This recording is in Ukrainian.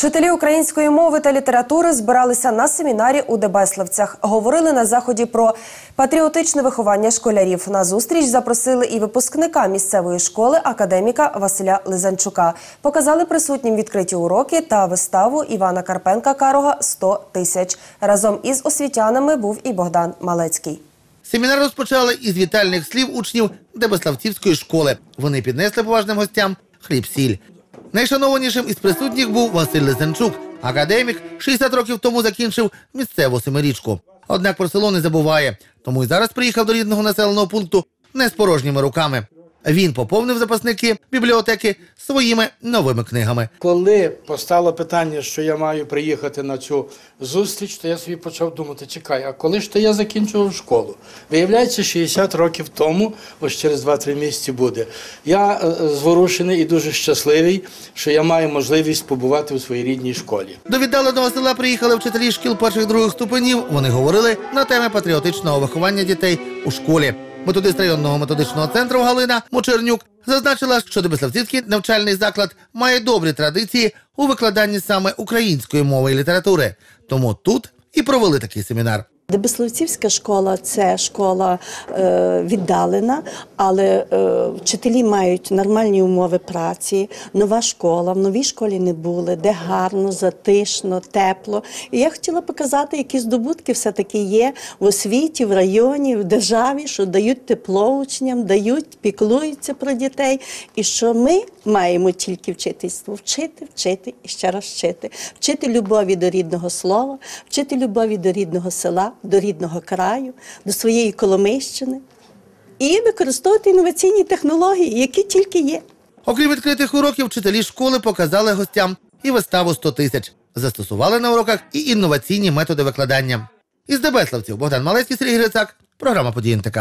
Вчителі української мови та літератури збиралися на семінарі у Дебеславцях. Говорили на заході про патріотичне виховання школярів. На зустріч запросили і випускника місцевої школи академіка Василя Лизанчука. Показали присутнім відкриті уроки та виставу Івана Карпенка Карога «100 тисяч. Разом із освітянами був і Богдан Малецький. Семінар розпочали із вітальних слів учнів Дебеславцівської школи. Вони піднесли поважним гостям хліб-сіль. Найшанованішим із присутніх був Василь Лисенчук. Академік 60 років тому закінчив місцеву семирічку. Однак про село не забуває, тому й зараз приїхав до рідного населеного пункту не з порожніми руками. Він поповнив запасники бібліотеки своїми новими книгами. Коли постало питання, що я маю приїхати на цю зустріч, то я собі почав думати: чекай, а коли ж то я закінчував школу? Виявляється, 60 років тому, ось через 2-3 місяці буде. Я е, зворушений і дуже щасливий, що я маю можливість побувати у своїй рідній школі. До віддаленого села приїхали вчителі шкіл перших других ступенів. Вони говорили на теми патріотичного виховання дітей у школі. Методист районного методичного центру Галина Мочернюк зазначила, що Дебеславцівський навчальний заклад має добрі традиції у викладанні саме української мови і літератури. Тому тут і провели такий семінар. Дебеславцівська школа це школа е, віддалена, але е, вчителі мають нормальні умови праці. Нова школа. В новій школі не були, де гарно, затишно, тепло. І я хотіла показати, які здобутки все-таки є в освіті, в районі, в державі, що дають тепло учням, дають, піклуються про дітей. І що ми маємо тільки вчитись вчити, вчити і ще раз вчити. Вчити любові до рідного слова, вчити любові до рідного села, до рідного краю, до своєї Коломийщини і використовувати інноваційні технології, які тільки є. Окрім відкритих уроків, вчителі школи показали гостям і виставу 100 тисяч. Застосували на уроках і інноваційні методи викладання. Із Дебеславців Богдан Малецький, Сергій Грицак. Програма «Події НТК».